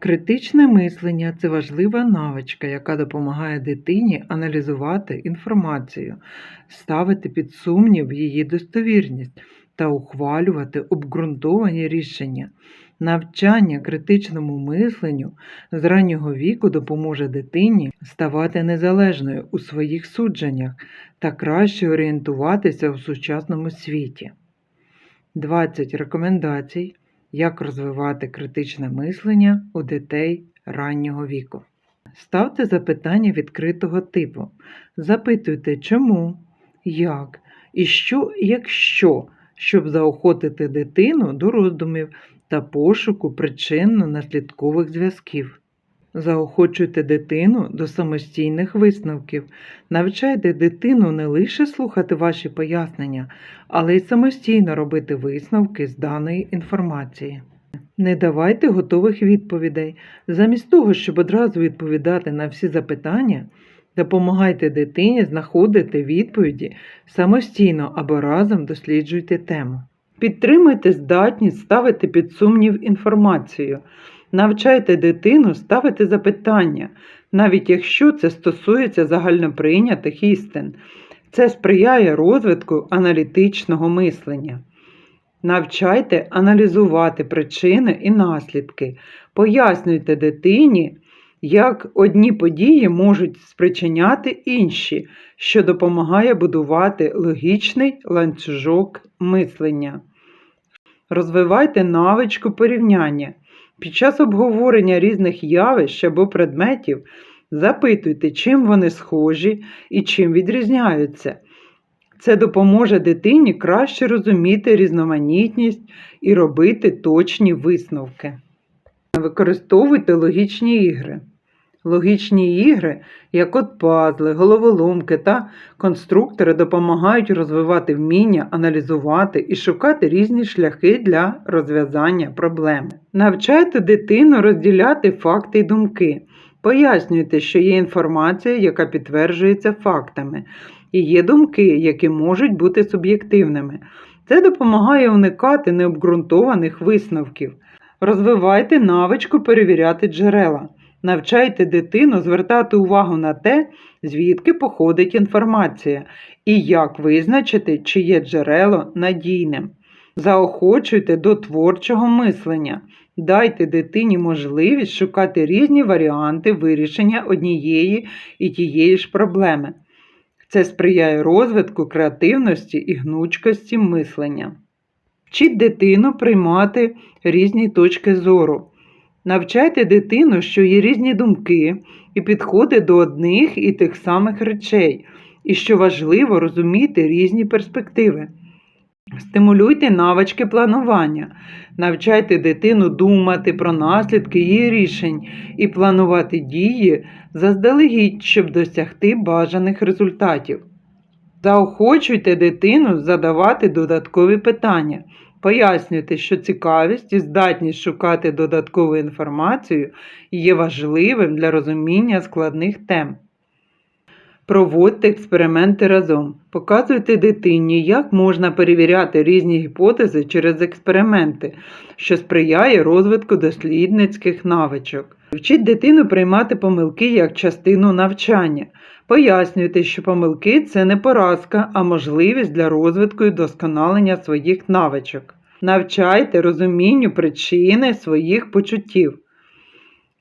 Критичне мислення це важлива навичка, яка допомагає дитині аналізувати інформацію, ставити під сумнів її достовірність та ухвалювати обґрунтовані рішення. Навчання критичному мисленню з раннього віку допоможе дитині ставати незалежною у своїх судженнях та краще орієнтуватися у сучасному світі. 20 рекомендацій, як розвивати критичне мислення у дітей раннього віку. Ставте запитання відкритого типу. Запитуйте, чому, як і що, якщо, щоб заохотити дитину до роздумів та пошуку причинно-наслідкових зв'язків. Заохочуйте дитину до самостійних висновків. Навчайте дитину не лише слухати ваші пояснення, але й самостійно робити висновки з даної інформації. Не давайте готових відповідей. Замість того, щоб одразу відповідати на всі запитання, допомагайте дитині знаходити відповіді самостійно або разом досліджуйте тему. Підтримуйте здатність ставити під сумнів інформацію. Навчайте дитину ставити запитання, навіть якщо це стосується загальноприйнятих істин. Це сприяє розвитку аналітичного мислення. Навчайте аналізувати причини і наслідки. Пояснюйте дитині, як одні події можуть спричиняти інші, що допомагає будувати логічний ланцюжок мислення. Розвивайте навичку порівняння. Під час обговорення різних явищ або предметів запитуйте, чим вони схожі і чим відрізняються. Це допоможе дитині краще розуміти різноманітність і робити точні висновки. Використовуйте логічні ігри. Логічні ігри, як от пазли, головоломки та конструктори, допомагають розвивати вміння аналізувати і шукати різні шляхи для розв'язання проблеми. Навчайте дитину розділяти факти й думки. Пояснюйте, що є інформація, яка підтверджується фактами, і є думки, які можуть бути суб'єктивними. Це допомагає уникати необґрунтованих висновків. Розвивайте навичку перевіряти джерела. Навчайте дитину звертати увагу на те, звідки походить інформація, і як визначити, чи є джерело надійним. Заохочуйте до творчого мислення. Дайте дитині можливість шукати різні варіанти вирішення однієї і тієї ж проблеми. Це сприяє розвитку креативності і гнучкості мислення. Вчіть дитину приймати різні точки зору. Навчайте дитину, що є різні думки і підходи до одних і тих самих речей, і що важливо розуміти різні перспективи. Стимулюйте навички планування, навчайте дитину думати про наслідки її рішень і планувати дії заздалегідь, щоб досягти бажаних результатів. Заохочуйте дитину задавати додаткові питання. Пояснюйте, що цікавість і здатність шукати додаткову інформацію є важливим для розуміння складних тем. Проводьте експерименти разом. Показуйте дитині, як можна перевіряти різні гіпотези через експерименти, що сприяє розвитку дослідницьких навичок. Вчіть дитину приймати помилки як частину навчання. Пояснюйте, що помилки це не поразка, а можливість для розвитку і досконалення своїх навичок. Навчайте розумінню причини своїх почуттів.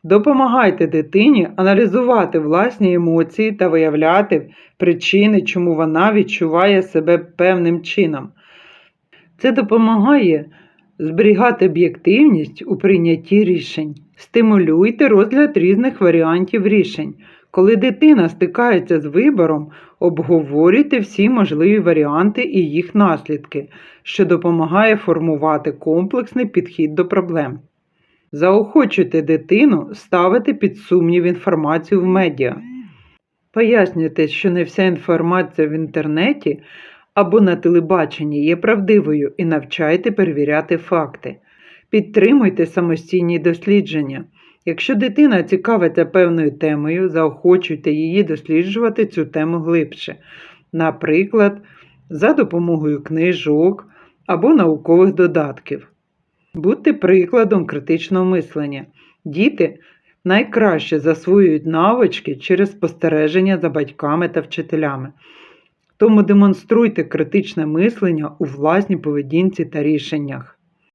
Допомагайте дитині аналізувати власні емоції та виявляти причини, чому вона відчуває себе певним чином. Це допомагає зберігати об'єктивність у прийнятті рішень. Стимулюйте розгляд різних варіантів рішень. Коли дитина стикається з вибором, обговорюйте всі можливі варіанти і їх наслідки, що допомагає формувати комплексний підхід до проблем. Заохочуйте дитину ставити під сумнів інформацію в медіа. Пояснюйте, що не вся інформація в інтернеті або на телебаченні є правдивою і навчайте перевіряти факти. Підтримуйте самостійні дослідження. Якщо дитина цікавиться певною темою, заохочуйте її досліджувати цю тему глибше, наприклад, за допомогою книжок або наукових додатків. Будьте прикладом критичного мислення. Діти найкраще засвоюють навички через спостереження за батьками та вчителями. Тому демонструйте критичне мислення у власній поведінці та рішеннях.